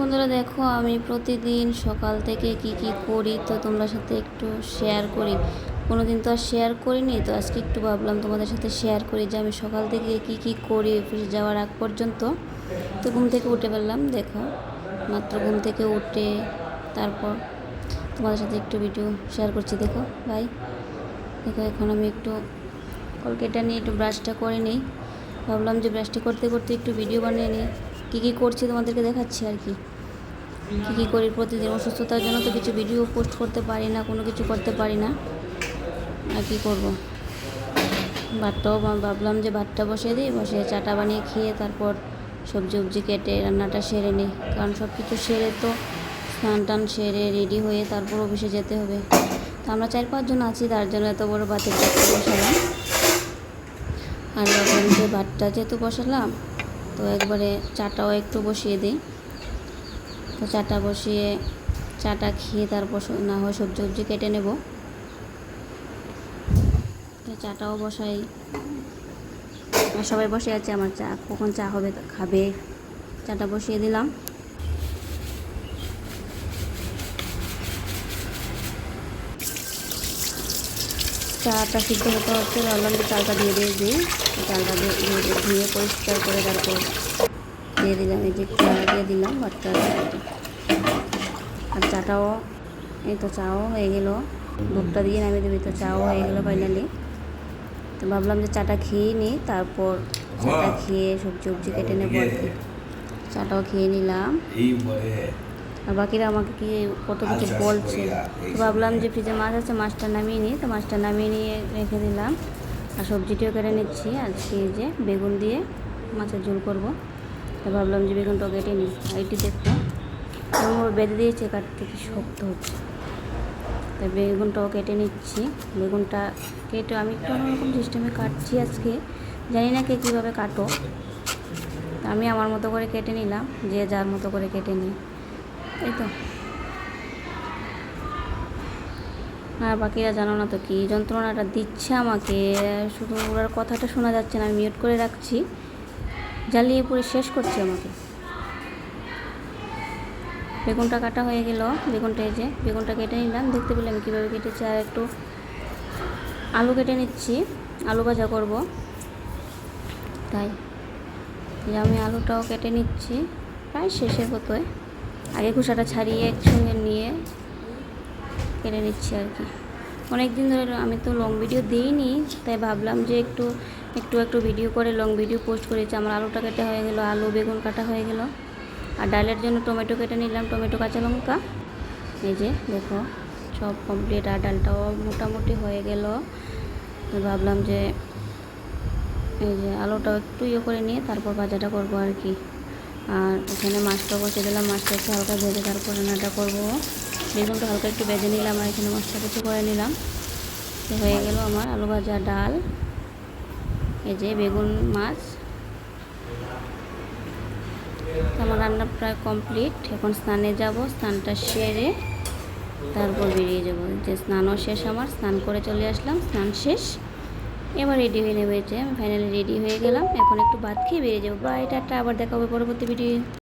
বন্ধুরা দেখো, আমি প্রতিদিন সকাল থেকে কি কি করি তো তোমরা সাথে একটু শেয়ার করি। কোনো দিন তো আর শেয়ার করিনি, তো আজকে একটু ভাবলাম তোমাদের সাথে শেয়ার করি যে আমি সকাল থেকে কি কি করি অফিসে যাওয়ার আগ পর্যন্ত। তো ঘুম থেকে উঠে পেলাম দেখো, মাত্র ঘুম থেকে উঠে তারপর তোমাদের সাথে একটু ভিডিও শেয়ার করছি, দেখো ভাই দেখো, এখন আমি একটু কলকেটা নিয়ে একটু ব্রাশটা করে নিই। ভাবলাম যে ব্রাশটা করতে করতে একটু ভিডিও বানিয়ে নিই। কী কী করছি তোমাদেরকে দেখাচ্ছি আর কি। কী কী করি প্রতিদিন অসুস্থতার জন্য তো কিছু ভিডিও পোস্ট করতে পারি না, কোনো কিছু করতে পারি না। আর কী করব? ভাতটাও ভাবলাম যে ভাতটা বসিয়ে দিই বসে চাটা বানিয়ে খেয়ে তারপর সবজি উবজি কেটে রান্নাটা সেরে নিই। কারণ সব কিছু সেরে তো স্নান টান সেরে রেডি হয়ে তারপর অফিসে যেতে হবে। তো আমরা চার পাঁচজন আছি, তার জন্য এত বড় ভাতের চারটে বসালাম। আর যে ভাতটা যেহেতু বসালাম, তো একবারে চাটাও একটু বসিয়ে দিই। তো চাটা বসিয়ে চাটা খেয়ে তারপর না হয় সবজি সবজি কেটে নেব। চাটাও বসাই। সবাই বসে আছে, আমার চা কখন চা হবে খাবে। চাটা বসিয়ে দিলাম। চাটা সিদ্ধ হতে হচ্ছে চালটা দিয়ে দিয়ে দিই চালটা দিয়ে দিয়ে পরিষ্কার করে তারপর দিয়ে দিলাম এই যে চাটা দিয়ে দিলাম ভাতটা আর চাটাও এই তো চাও হয়ে গেল। দুধটা দিয়ে নামিয়ে দেবে তো চাও হয়ে গেলো ফাইনালি তো ভাবলাম যে চাটা খেয়ে নিই তারপর চাটা খেয়ে সবজি উবজি কেটে নেব আর কি। চাটাও খেয়ে নিলাম। আর বাকিরা আমাকে কি কত কিছু বলছে? তো ভাবলাম যে ফ্রিজে মাছ আছে মাছটা নামিয়ে নিই। তো মাছটা নামিয়ে নিয়ে রেখে দিলাম। আর সবজিটিও কেটে নিচ্ছি আজকে এই যে বেগুন দিয়ে মাছের ঝোল করব। তো ভাবলাম যে বেগুনটাও কেটে নিই। আর এটি দেখো এমনভাবে বেঁধে দিয়েছে কাটতে কি শক্ত হচ্ছে। তো বেগুনটাও কেটে নিচ্ছি। বেগুনটা কেটে আমি একটু অন্যরকম সিস্টেমে কাটছি আজকে। জানি না কে কীভাবে কাটো। আমি আমার মতো করে কেটে নিলাম, যে যার মতো করে কেটে নিই। এই তো। আর বাকিরা জানো না তো কি, যন্ত্রণাটা দিচ্ছে আমাকে। শুধু ওনার কথাটা শোনা যাচ্ছে না, আমি মিউট করে রাখছি। জ্বালিয়ে পুরো শেষ করছে আমাকে। বেগুনটা কাটা হয়ে গেল, বেগুনটা এই যে, বেগুনটা কেটে নিলাম। দেখতে পেলাম কীভাবে কেটেছি, আর একটু আলু কেটে নিচ্ছি, আলু ভাজা করব। তাই আমি আলুটাও কেটে নিচ্ছি, প্রায় শেষের মতোই। আগে খোসাটা ছাড়িয়ে একসঙ্গে নিয়ে কেটে নিচ্ছি আর কি। অনেক দিন ধরে আমি তো লং ভিডিও দিইনি, তাই ভাবলাম যে একটু একটু একটু ভিডিও করে লং ভিডিও পোস্ট করেছি। আমার আলুটা কেটে হয়ে গেল, আলু, বেগুন কাটা হয়ে গেল। আর ডালের জন্য টমেটো কেটে নিলাম টমেটো কাঁচা লঙ্কা। এই যে, দেখো, সব কমপ্লিট আর ডালটাও মোটামুটি হয়ে গেল। ভাবলাম যে, এই যে আলুটাও একটু ইয়ে করে নিয়ে তারপর ভাজাটা করব আর কি। আর এখানে মাছটা বসে দিলাম, মাছটা একটু হালকা ভেজে তারপর রান্নাটা করব। বেগুনটা হালকা একটু ভেজে নিলাম, আর এখানে মাছটা কিছু করে নিলাম। হয়ে গেল আমার আলু ভাজা ডাল। এই যে বেগুন মাছ। আমার রান্না প্রায় কমপ্লিট। এখন স্নানে যাব, স্নানটা সেরে তারপর বেরিয়ে যাব। যে স্নানও শেষ আমার, স্নান করে চলে আসলাম, স্নান শেষ। এবার রেডি হয়ে নেবে যে, আমি ফাইনালি রেডি হয়ে গেলাম। এখন একটু ভাত খেয়ে বেরিয়ে যাব। বা এটা আবার দেখা হবে পরবর্তী ভিডিও